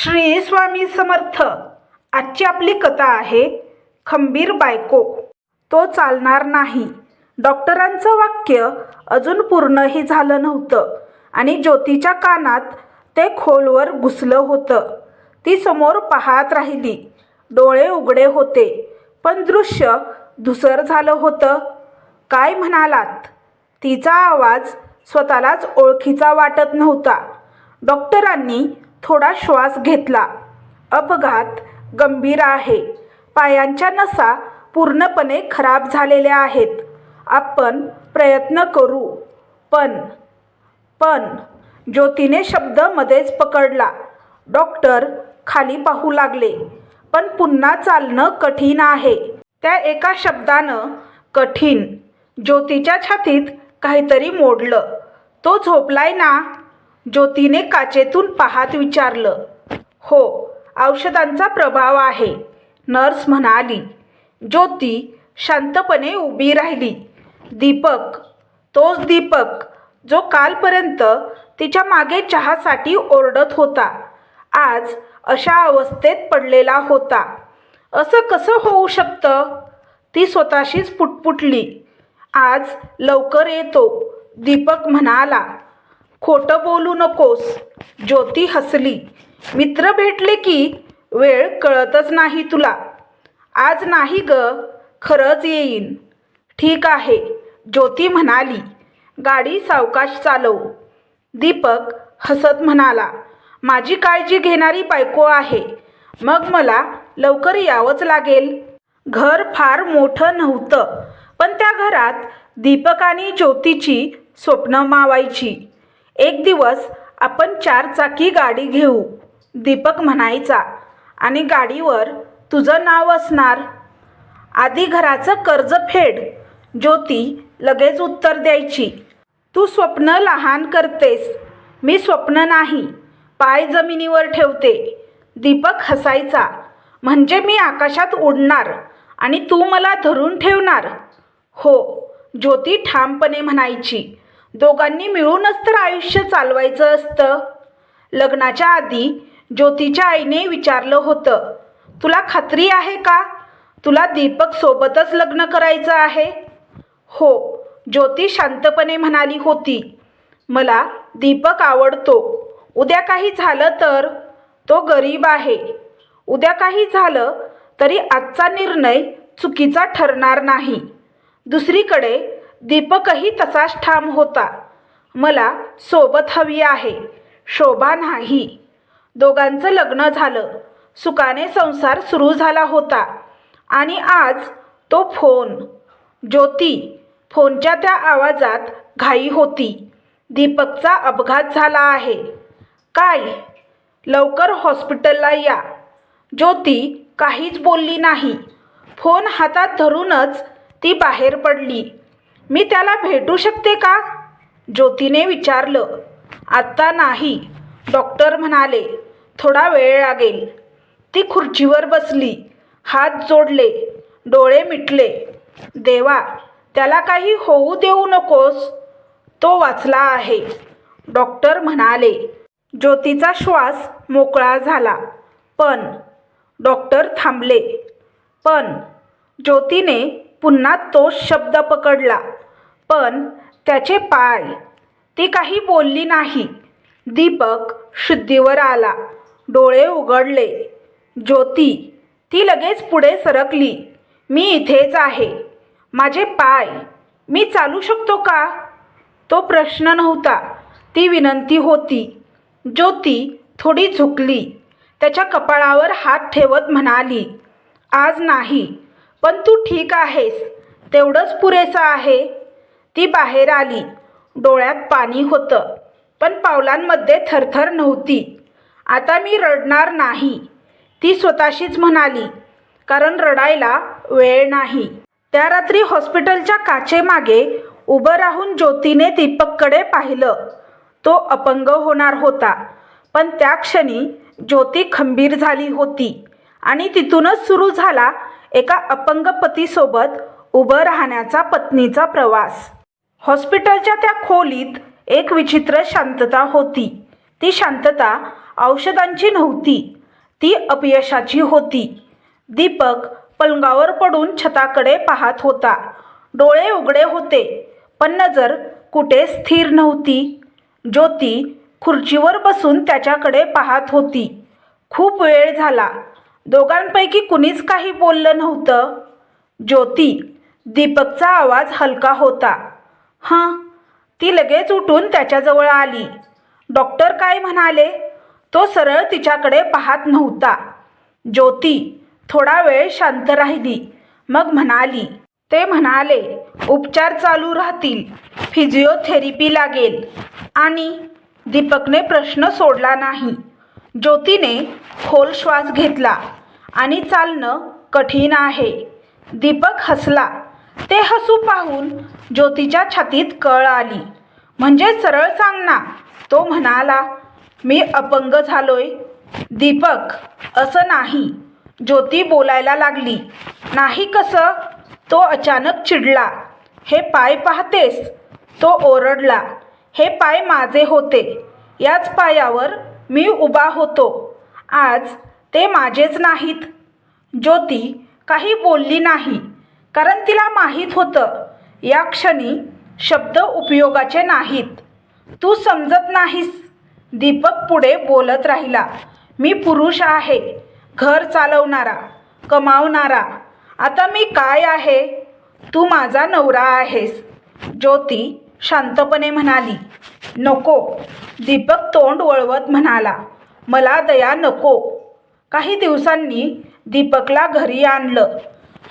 श्री स्वामी समर्थ. आजची आपली कथा आहे खंबीर बायको. तो चालणार नाही. डॉक्टरांचं वाक्य अजून पूर्णही झालं नव्हतं आणि ज्योतीच्या कानात ते खोलवर घुसलं होतं. ती समोर पाहत राहिली. डोळे उघडे होते पण दृश्य धुसर झालं होतं. काय म्हणालात? तिचा आवाज स्वतःलाच ओळखीचा वाटत नव्हता. डॉक्टरांनी थोडा श्वास घेतला. अपघात गंभीर आहे. पायांच्या नसा पूर्णपणे खराब झालेल्या आहेत. आपण प्रयत्न करू. पण पण ज्योतीने शब्द मध्येच पकडला. डॉक्टर खाली पाहू लागले. पण पुन्हा चालणं कठीण आहे. त्या एका शब्दानं कठीण ज्योतीच्या छातीत काहीतरी मोडलं. तो झोपलाय ना? ज्योतीने काचेतून पाहत विचारलं हो औषधांचा प्रभाव आहे. नर्स म्हणाली ज्योती शांतपणे उभी राहिली. दीपक तोच दीपक जो कालपर्यंत तिच्यामागे चहासाठी ओरडत होता आज अशा अवस्थेत पडलेला होता. असं कसं होऊ शकतं? ती स्वतःशीच पुटपुटली. आज लवकर येतो. दीपक म्हणाला खोटं बोलू नकोस. ज्योती हसली. मित्र भेटले की वेळ कळतच नाही तुला. आज नाही ग खरंच येईन. ठीक आहे ज्योती म्हणाली. गाडी सावकाश चालव. दीपक हसत म्हणाला माझी काळजी घेणारी बायको आहे. मग मला लवकर यावंच लागेल. घर फार मोठं नव्हतं पण त्या घरात दीपक आणि ज्योतीची स्वप्न मावायची. एक दिवस आपण चारचाकी गाडी घेऊ दीपक म्हणायचा. आणि गाडीवर तुझं नाव असणार. आधी घराचं कर्ज फेड. ज्योती लगेच उत्तर द्यायची. तू स्वप्न लहान करतेस. मी स्वप्न नाही. पाय जमिनीवर ठेवते. दीपक हसायचा. म्हणजे मी आकाशात उडणार आणि तू मला धरून ठेवणार. हो ज्योती ठामपणे म्हणायची. दोघांनी मिळूनच तर आयुष्य चालवायचं असतं. लग्नाच्या आधी ज्योतीच्या आईने विचारलं होतं तुला खात्री आहे का? तुला दीपक सोबतच लग्न करायचं आहे? हो ज्योती शांतपणे म्हणाली होती. मला दीपक आवडतो. उद्या काही झालं तर तो गरीब आहे. उद्या काही झालं तरी आजचा निर्णय चुकीचा ठरणार नाही. दुसरीकडे दीपकही तसाच ठाम होता. मला सोबत हवी आहे. शोभा नाही. दोघांचं लग्न झालं. सुखाने संसार सुरू झाला होता. आणि आज तो फोन ज्योती फोनच्या त्या आवाजात घाई होती. दीपकचा अपघात झाला आहे. काय? लवकर हॉस्पिटलला या. ज्योती काहीच बोलली नाही. फोन हातात धरूनच ती बाहेर पडली. मी त्याला भेटू शकते का? ज्योतीने विचारलं. आत्ता नाही डॉक्टर म्हणाले. थोडा वेळ लागेल. ती खुर्चीवर बसली. हात जोडले. डोळे मिटले. देवा त्याला काही होऊ देऊ नकोस. तो वाचला आहे. डॉक्टर म्हणाले. ज्योतीचा श्वास मोकळा झाला. पण डॉक्टर थांबले. पण ज्योतीने पुन्हा तोच शब्द पकडला. पण त्याचे पाय ती काही बोलली नाही. दीपक शुद्धीवर आला. डोळे उघडले. ज्योती ती लगेच पुढे सरकली. मी इथेच आहे. माझे पाय मी चालू शकतो का? तो प्रश्न नव्हता. ती विनंती होती. ज्योती थोडी झुकली. त्याच्या कपाळावर हात ठेवत म्हणाली आज नाही. पण तू ठीक आहेस. तेवढंच पुरेसं आहे. ती बाहेर आली. डोळ्यात पाणी होतं. पण पावलांमध्ये थरथर नव्हती. आता मी रडणार नाही. ती स्वतःशीच म्हणाली. कारण रडायला वेळ नाही. त्या रात्री हॉस्पिटलच्या काचेमागे उभं राहून ज्योतीने दीपककडे पाहिलं. तो अपंग होणार होता. पण त्या क्षणी ज्योती खंबीर झाली होती आणि तिथूनच सुरू झाला एका अपंग पतीसोबत उभं राहण्याचा पत्नीचा प्रवास. हॉस्पिटलच्या त्या खोलीत एक विचित्र शांतता होती. ती शांतता औषधांची नव्हती ती अपयशाची होती. दीपक पलंगावर पडून छताकडे पाहत होता. डोळे उघडे होते पण नजर कुठे स्थिर नव्हती. ज्योती खुर्चीवर बसून त्याच्याकडे पाहत होती. खूप वेळ झाला. दोघांपैकी कुणीच काही बोललं नव्हतं. ज्योती दीपकचा आवाज हलका होता. हां. ती लगेच उठून त्याच्याजवळ आली. डॉक्टर काय म्हणाले? तो सरळ तिच्याकडे पाहत नव्हता. ज्योती थोडा वेळ शांत राहिली. मग म्हणाली ते म्हणाले उपचार चालू राहतील फिजिओथेरपी लागेल आणि दीपकने प्रश्न सोडला नाही. ज्योतीने खोल श्वास घेतला. आणि चालणं कठीण आहे. दीपक हसला. ते हसू पाहून ज्योतीच्या छातीत कळ आली. म्हणजे सरळ सांग ना तो म्हणाला. मी अपंग झालोय. दीपक असं नाही. ज्योती बोलायला लागली. नाही कसं? तो अचानक चिडला. हे पाय पाहतेस. तो ओरडला. हे पाय माझे होते. याच पायावर मी उभा होतो. आज ते माझेच नाहीत. ज्योती काही बोलली नाही कारण तिला माहीत होतं या क्षणी शब्द उपयोगाचे नाहीत. तू समजत नाहीस. दीपक पुढे बोलत राहिला मी पुरुष आहे घर चालवणारा कमावणारा आता मी काय आहे? तू माझा नवरा आहेस. ज्योती शांतपणे म्हणाली नको. दीपक तोंड वळवत म्हणाला मला दया नको. काही दिवसांनी दीपकला घरी आणलं.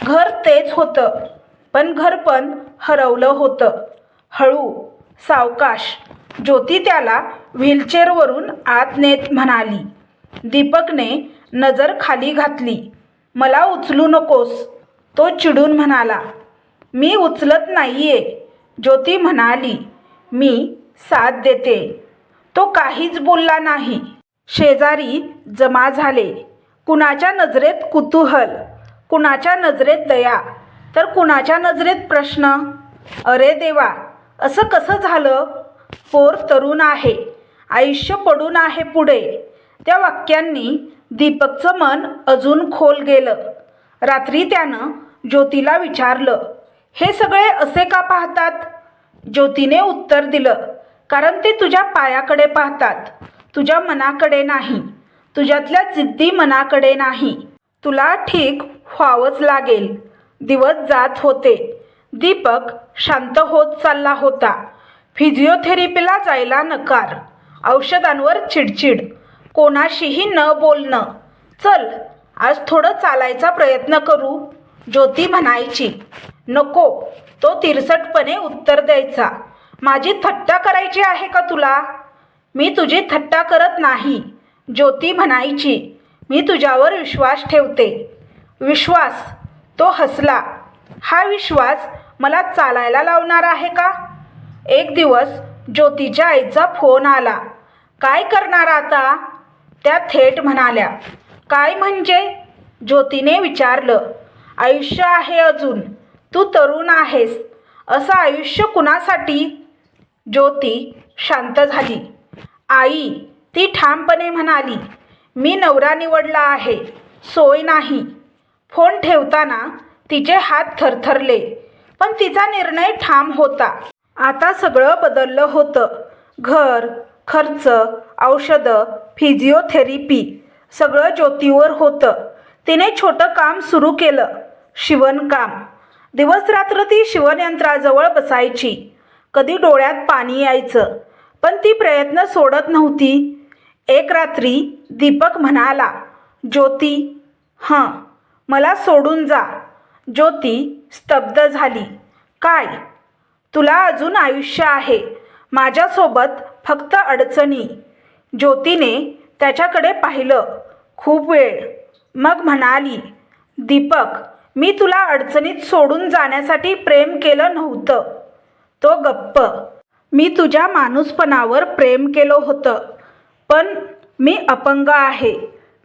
घर तेच होतं पण घर पण हरवलं होतं. हळू सावकाश ज्योती त्याला व्हीलचेअरवरून आत नेत म्हणाली दीपकने नजर खाली घातली. मला उचलू नकोस तो चिडून म्हणाला. मी उचलत नाहीये ज्योती म्हणाली. मी साथ देते. तो काहीच बोलला नाही. शेजारी जमा झाले. कुणाच्या नजरेत कुतूहल कुणाच्या नजरेत दया तर कुणाच्या नजरेत प्रश्न? अरे देवा असं कसं झालं? पोर तरुण आहे आयुष्य पडून आहे पुढे. त्या वाक्यांनी दीपकचं मन अजून खोल गेलं. रात्री त्यानं ज्योतीला विचारलं हे सगळे असे का पाहतात? ज्योतीने उत्तर दिलं कारण ते तुझ्या पायाकडे पाहतात तुझ्या मनाकडे नाही. तुझ्यातल्या जिद्दी मनाकडे नाही. तुला ठीक व्हावंच लागेल. दिवस जात होते. दीपक शांत होत चालला होता. फिजिओथेरपीला जायला नकार. औषधांवर चिडचिड. कोणाशीही न बोलणं. चल आज थोडं चालायचा प्रयत्न करू ज्योती म्हणायची. नको तो तिरसटपणे उत्तर द्यायचा. माझी थट्टा करायची आहे का तुला? मी तुझी थट्टा करत नाही. ज्योती म्हणायची मी तुझ्यावर विश्वास ठेवते. विश्वास तो हसला. हा विश्वास मला चालायला लावणार आहे का? एक दिवस ज्योतीच्या आईचा फोन आला. काय करणार आता? त्या थेट म्हणाल्या. काय म्हणजे? ज्योतीने विचारलं. आयुष्य आहे अजून. तू तरुण आहेस. असं आयुष्य कुणासाठी? ज्योती शांत झाली. आई ती ठामपणे म्हणाली मी नवरा निवडला आहे सोय नाही. फोन ठेवताना तिचे हात थरथरले पण तिचा निर्णय ठाम होता. आता सगळं बदललं होतं. घर खर्च औषधं फिजिओथेरपी सगळं ज्योतीवर होतं. तिने छोटं काम सुरू केलं शिवणकाम दिवसरात्र ती शिवणयंत्राजवळ बसायची. कधी डोळ्यात पाणी यायचं पण ती प्रयत्न सोडत नव्हती. एक रात्री दीपक म्हणाला ज्योती हां मला सोडून जा. ज्योती स्तब्ध झाली काय? तुला अजून आयुष्य आहे. माझ्यासोबत फक्त अडचणी. ज्योतीने त्याच्याकडे पाहिलं खूप वेळ. मग म्हणाली दीपक मी तुला अडचणीत सोडून जाण्यासाठी प्रेम केलं नव्हतं. तो गप्प. मी तुझ्या माणूसपणावर प्रेम केलं होतं. पण मी अपंग आहे.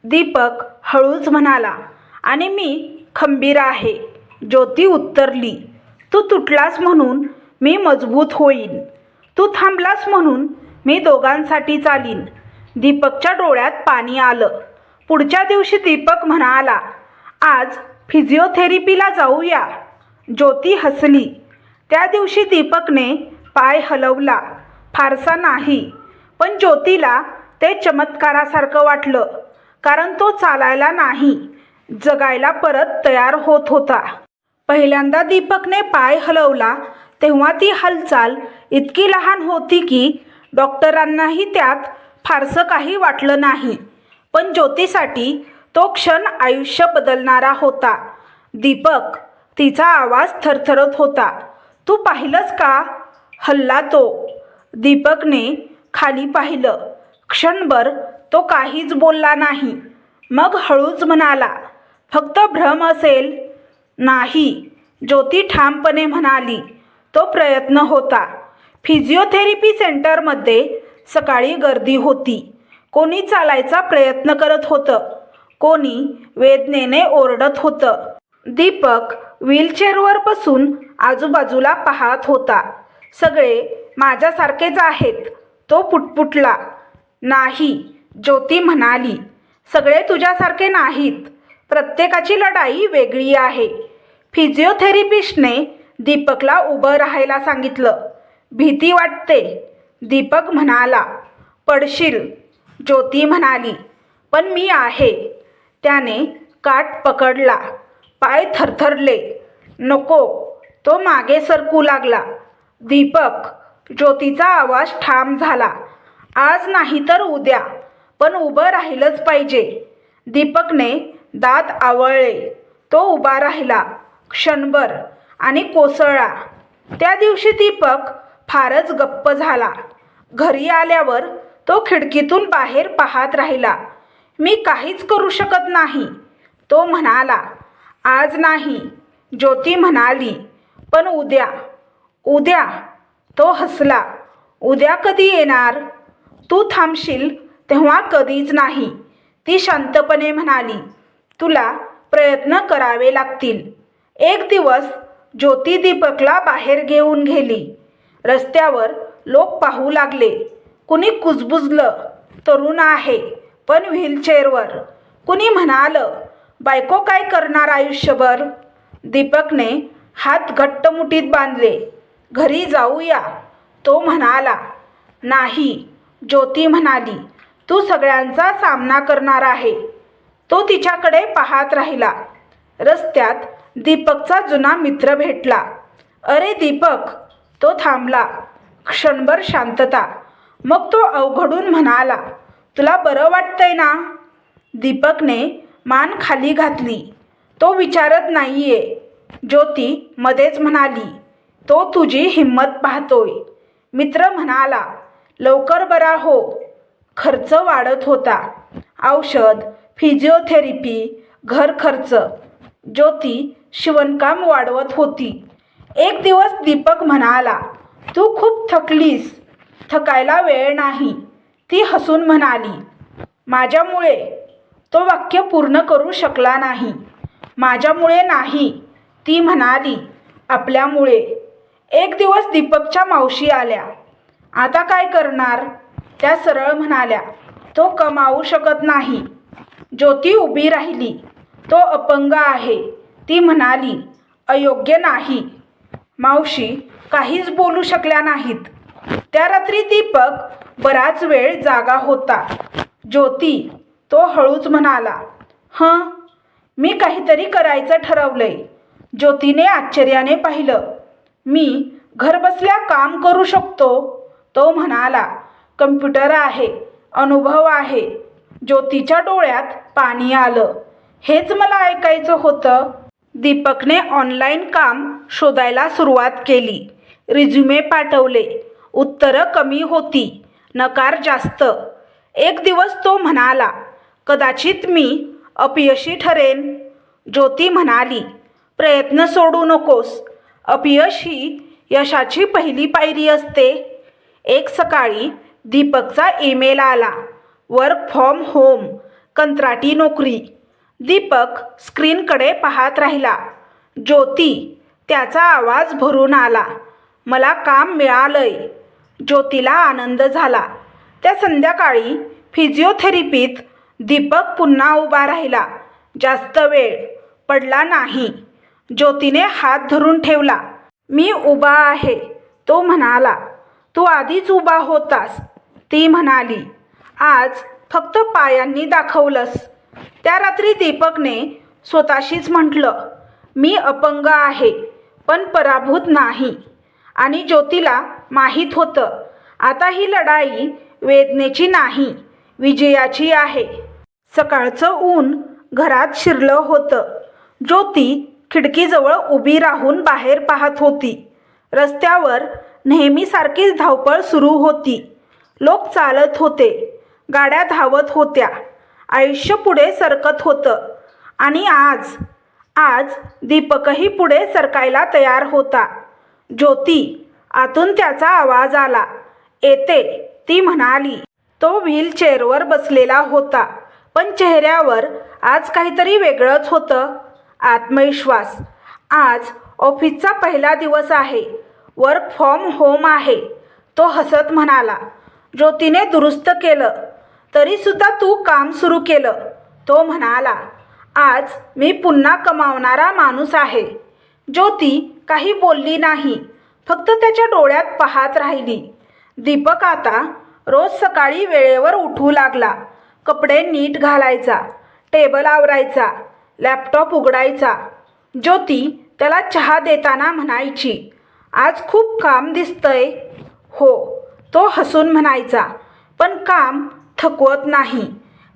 दीपक हळूच म्हणाला आणि मी खंबीर आहे. ज्योती उत्तरली तू तुटलास म्हणून मी मजबूत होईन. तू थांबलास म्हणून मी दोघांसाठी चालीन. दीपकच्या डोळ्यात पाणी आलं. पुढच्या दिवशी दीपक म्हणाला आज फिजिओथेरपीला जाऊया. ज्योती हसली. त्या दिवशी दीपकने पाय हलवला. फारसा नाही पण ज्योतीला ते चमत्कारासारखं वाटलं कारण तो चालायला नाही जगायला परत तयार होत होता. पहिल्यांदा दीपकने पाय हलवला तेव्हा ती हालचाल इतकी लहान होती की डॉक्टरांनाही त्यात फारसं काही वाटलं नाही. पण ज्योतीसाठी तो क्षण आयुष्य बदलणारा होता. दीपक तिचा आवाज थरथरत होता. तू पाहिलंस का? हल्ला तो. दीपकने खाली पाहिलं. क्षणभर तो काहीच बोलला नाही. मग हळूच म्हणाला फक्त भ्रम असेल? नाही ज्योती ठामपणे म्हणाली. तो प्रयत्न होता. फिजिओथेरपी सेंटरमध्ये सकाळी गर्दी होती. कोणी चालायचा प्रयत्न करत होतं. कोणी वेदनेने ओरडत होतं. दीपक व्हीलचेअरवर बसून आजूबाजूला पाहत होता. सगळे माझ्यासारखेच आहेत तो पुटपुटला. नाही. ज्योती म्हणाली सगळे तुझ्यासारखे नाहीत. प्रत्येकाची लढाई वेगळी आहे. फिजिओथेरपिस्टने दीपकला उभं राहायला सांगितलं. भीती वाटते दीपक म्हणाला. पडशील ज्योती म्हणाली. पण मी आहे. त्याने काठ पकडला. पाय थरथरले. नको. तो मागे सरकू लागला. दीपक ज्योतीचा आवाज ठाम झाला. आज नाही तर उद्या. पण उभं राहिलंच पाहिजे. दीपकने दात आवळले. तो उभा राहिला क्षणभर आणि कोसळला. त्या दिवशी दीपक फारच गप्प झाला. घरी आल्यावर तो खिडकीतून बाहेर पाहत राहिला. मी काहीच करू शकत नाही. तो म्हणाला. आज नाही ज्योती म्हणाली. पण उद्या. उद्या? तो हसला. उद्या कधी येणार? तू थांबशील तेव्हा कधीच नाही. ती शांतपणे म्हणाली तुला प्रयत्न करावे लागतील. एक दिवस ज्योती दीपकला बाहेर घेऊन गेली. रस्त्यावर लोक पाहू लागले. कुणी कुजबुजलं तरुण आहे पण व्हीलचेअरवर. कुणी म्हणालं बायको काय करणार आयुष्यभर? दीपकने हात घट्ट मुठीत बांधले. घरी जाऊया. तो म्हणाला नाही ज्योती म्हणाली तू सगळ्यांचा सामना करणार आहे. तो तिच्याकडे पाहत राहिला. रस्त्यात दीपकचा जुना मित्र भेटला. अरे दीपक तो थांबला. क्षणभर शांतता. मग तो अवघडून म्हणाला तुला बरं वाटतंय ना? दीपकने मान खाली घातली. तो विचारत नाहीये. ज्योती मध्येच म्हणाली तो तुझी हिंमत पाहतोय. मित्र म्हणाला लवकर बरा हो. खर्च वाढत होता. औषध फिजिओथेरपी घर खर्च. ज्योती शिवणकाम वाढवत होती. एक दिवस दीपक म्हणाला तू खूप थकलीस. थकायला वेळ नाही. ती हसून म्हणाली माझ्यामुळे तो वाक्य पूर्ण करू शकला नाही. माझ्यामुळे नाही. ती म्हणाली आपल्यामुळे. एक दिवस दीपकच्या मावशी आल्या. आता काय करणार? त्या सरळ म्हणाल्या तो कमावू शकत नाही. ज्योती उभी राहिली. तो अपंग आहे. ती म्हणाली अयोग्य नाही. मावशी काहीच बोलू शकल्या नाहीत. त्या रात्री दीपक बराच वेळ जागा होता. ज्योती तो हळूच म्हणाला हं मी काहीतरी करायचं ठरवलंय. ज्योतीने आश्चर्याने पाहिलं मी घरबसल्या काम करू शकतो? तो म्हणाला कम्प्युटर आहे अनुभव आहे. ज्योतीच्या डोळ्यात पाणी आलं. हेच मला ऐकायचं होतं. दीपकने ऑनलाईन काम शोधायला सुरुवात केली. रिझ्युमे पाठवले. उत्तरं कमी होती. नकार जास्त. एक दिवस तो म्हणाला कदाचित मी अपयशी ठरेन. ज्योती म्हणाली प्रयत्न सोडू नकोस. अपयश ही यशाची पहिली पायरी असते. एक सकाळी दीपकचा ईमेल आला. वर्क फ्रॉम होम कंत्राटी नोकरी. दीपक स्क्रीनकडे पाहत राहिला. ज्योती त्याचा आवाज भरून आला. मला काम मिळालंय. ज्योतीला आनंद झाला. त्या संध्याकाळी फिजिओथेरपीत दीपक पुन्हा उभा राहिला. जास्त वेळ पडला नाही. ज्योतीने हात धरून ठेवला. मी उभा आहे तो म्हणाला. तू आधीच उभा होतास. ती म्हणाली आज फक्त पायांनी दाखवलंस. त्या रात्री दीपकने स्वतःशीच म्हटलं मी अपंग आहे पण पराभूत नाही. आणि ज्योतीला माहीत होतं आता ही लढाई वेदनेची नाही विजयाची आहे. सकाळचं ऊन घरात शिरलं होतं. ज्योती खिडकीजवळ उभी राहून बाहेर पाहत होती. रस्त्यावर नेहमीसारखीच धावपळ सुरू होती. लोक चालत होते. गाड्या धावत होत्या. आयुष्य पुढे सरकत होतं. आणि आज आज दीपकही पुढे सरकायला तयार होता. ज्योती आतून त्याचा आवाज आला. येते ती म्हणाली. तो व्हीलचेअरवर बसलेला होता. पण चेहऱ्यावर आज काहीतरी वेगळंच होतं. आत्मविश्वास. आज ऑफिसचा पहिला दिवस आहे. वर्क फ्रॉम होम आहे. तो हसत म्हणाला ज्योतीने दुरुस्त केलं तरीसुद्धा तू काम सुरू केलं. तो म्हणाला आज मी पुन्हा कमावणारा माणूस आहे. ज्योती काही बोलली नाही फक्त त्याच्या डोळ्यात पाहत राहिली. दीपक आता रोज सकाळी वेळेवर उठू लागला. कपडे नीट घालायचा टेबल आवरायचा लॅपटॉप उघडायचा. ज्योती त्याला चहा देताना म्हणायची आज खूप काम दिसतंय. हो तो हसून म्हणायचा पण काम थकवत नाही.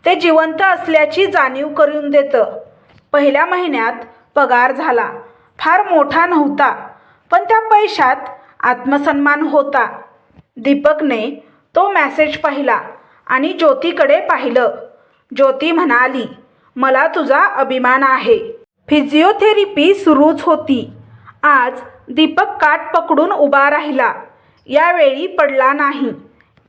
ते जिवंत असल्याची जाणीव करून देतं. पहिल्या महिन्यात पगार झाला फार मोठा नव्हता पण त्या पैशात आत्मसन्मान होता. दीपकने तो मॅसेज पाहिला आणि ज्योतीकडे पाहिलं. ज्योती म्हणाली मला तुझा अभिमान आहे. फिजिओथेरपी सुरूच होती. आज दीपक काट पकडून उभा राहिला. यावेळी पडला नाही.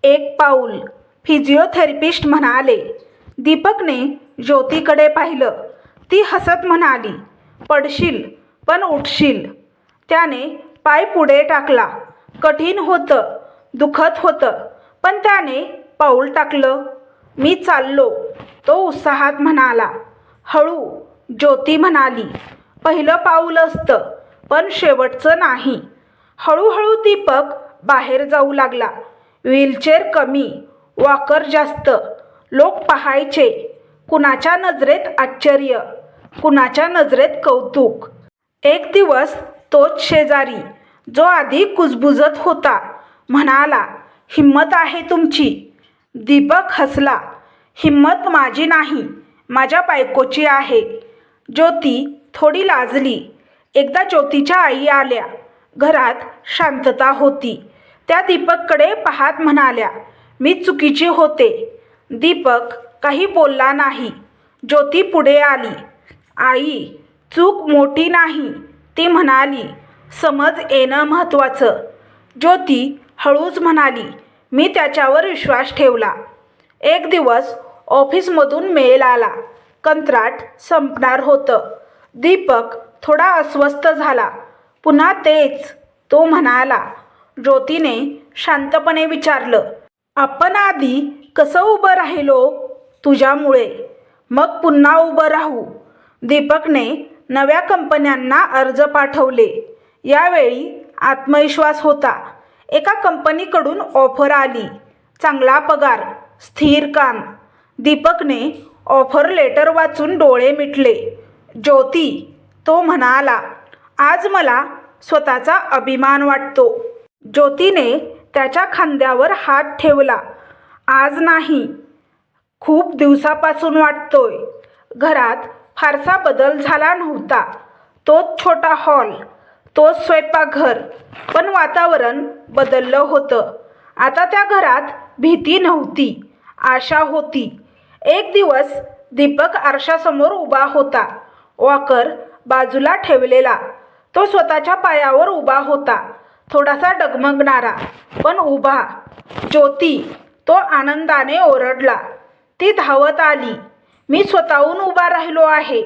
एक पाऊल. फिजिओथेरपिस्ट म्हणाले दीपकने ज्योतीकडे पाहिलं. ती हसत म्हणाली पडशील पण उठशील. त्याने पाय पुढे टाकला. कठीण होतं दुखत होतं पण त्याने पाऊल टाकलं. मी चाललो. तो उत्साहात म्हणाला. हळू ज्योती म्हणाली. पहिलं पाऊल असतं. पण शेवटचं नाही. हळूहळू दीपक बाहेर जाऊ लागला. व्हीलचेअर कमी वॉकर जास्त. लोक पाहायचे. कुणाच्या नजरेत आश्चर्य? कुणाच्या नजरेत कौतुक? एक दिवस तोच शेजारी जो आधी कुजबुजत होता म्हणाला हिम्मत आहे तुमची. दीपक हसला हिम्मत माझी नाही माझ्या बायकोची आहे. ज्योती थोडी लाजली एकदा ज्योतीच्या आई आल्या. घरात शांतता होती. त्या दीपककडे पाहत म्हणाल्या मी चुकीची होते. दीपक काही बोलला नाही. ज्योती पुढे आली. आई चूक मोठी नाही. ती म्हणाली समज येणं महत्त्वाचं ज्योती हळूच म्हणाली मी त्याच्यावर विश्वास ठेवला. एक दिवस ऑफिसमधून मेल आला. कंत्राट संपणार होतं. दीपक थोडा अस्वस्थ झाला. पुन्हा तेच तो म्हणाला. ज्योतीने शांतपणे विचारलं आपण आधी कसं उभं राहिलो तुझ्यामुळे? मग पुन्हा उभं राहू. दीपकने नव्या कंपन्यांना अर्ज पाठवले. यावेळी आत्मविश्वास होता. एका कंपनीकडून ऑफर आली. चांगला पगार स्थिर काम. दीपकने ऑफर लेटर वाचून डोळे मिटले. ज्योती तो म्हणाला आज मला स्वतःचा अभिमान वाटतो. ज्योतीने त्याच्या खांद्यावर हात ठेवला. आज नाही खूप दिवसापासून वाटतोय. घरात फारसा बदल झाला नव्हता. तोच छोटा हॉल तोच स्वयंपाकघर पण वातावरण बदललं होतं. आता त्या घरात भीती नव्हती आशा होती. एक दिवस दीपक आरशासमोर उभा होता. वॉकर बाजूला ठेवलेला. तो स्वतःच्या पायावर उभा होता. थोडासा डगमगणारा पण उभा. ज्योती तो आनंदाने ओरडला. ती धावत आली. मी स्वतःहून उभा राहिलो आहे.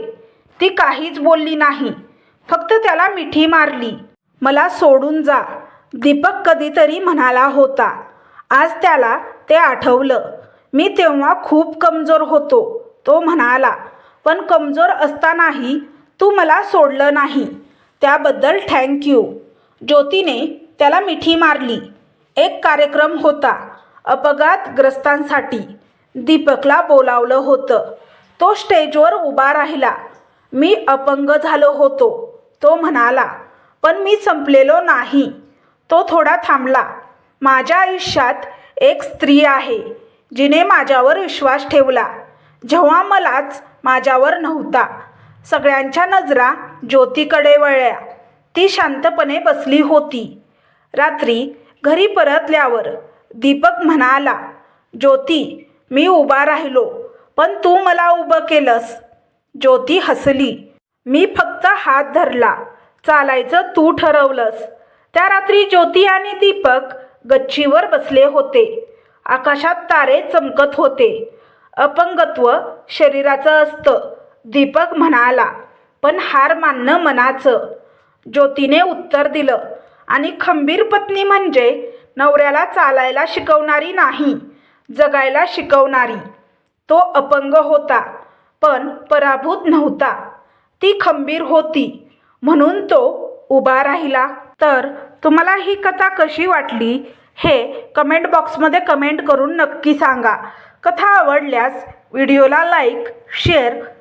ती काहीच बोलली नाही. फक्त त्याला मिठी मारली. मला सोडून जा दीपक कधीतरी म्हणाला होता. आज त्याला ते आठवलं. मी तेव्हा खूप कमजोर होतो तो म्हणाला. पण कमजोर असतानाही तू मला सोडलं नाही. त्याबद्दल थँक्यू ज्योतीने त्याला मिठी मारली. एक कार्यक्रम होता अपघातग्रस्तांसाठी. दीपकला बोलावलं होतं. तो स्टेजवर उभा राहिला. मी अपंग झालो होतो तो म्हणाला. पण मी संपलेलो नाही. तो थोडा थांबला. माझ्या आयुष्यात एक स्त्री आहे जिने माझ्यावर विश्वास ठेवला. जेव्हा मलाच माझ्यावर नव्हता. सगळ्यांच्या नजरा ज्योतीकडे वळल्या. ती शांतपणे बसली होती. रात्री घरी परतल्यावर दीपक म्हणाला ज्योती मी उभा राहिलो पण तू मला उभं केलंस. ज्योती हसली. मी फक्त हात धरला. चालायचं तू ठरवलंस. त्या रात्री ज्योती आणि दीपक गच्चीवर बसले होते. आकाशात तारे चमकत होते. अपंगत्व शरीराचं असतं. दीपक म्हणाला पण हार मानणं मनाचं. ज्योतीने उत्तर दिलं आणि खंबीर पत्नी म्हणजे नवऱ्याला चालायला शिकवणारी नाही जगायला शिकवणारी. तो अपंग होता पण पराभूत नव्हता. ती खंबीर होती म्हणून तो उभा राहिला. तर तुम्हाला ही कथा कशी वाटली हे कमेंट बॉक्समध्ये कमेंट करून नक्की सांगा. कथा आवडल्यास व्हिडिओला लाईक शेअर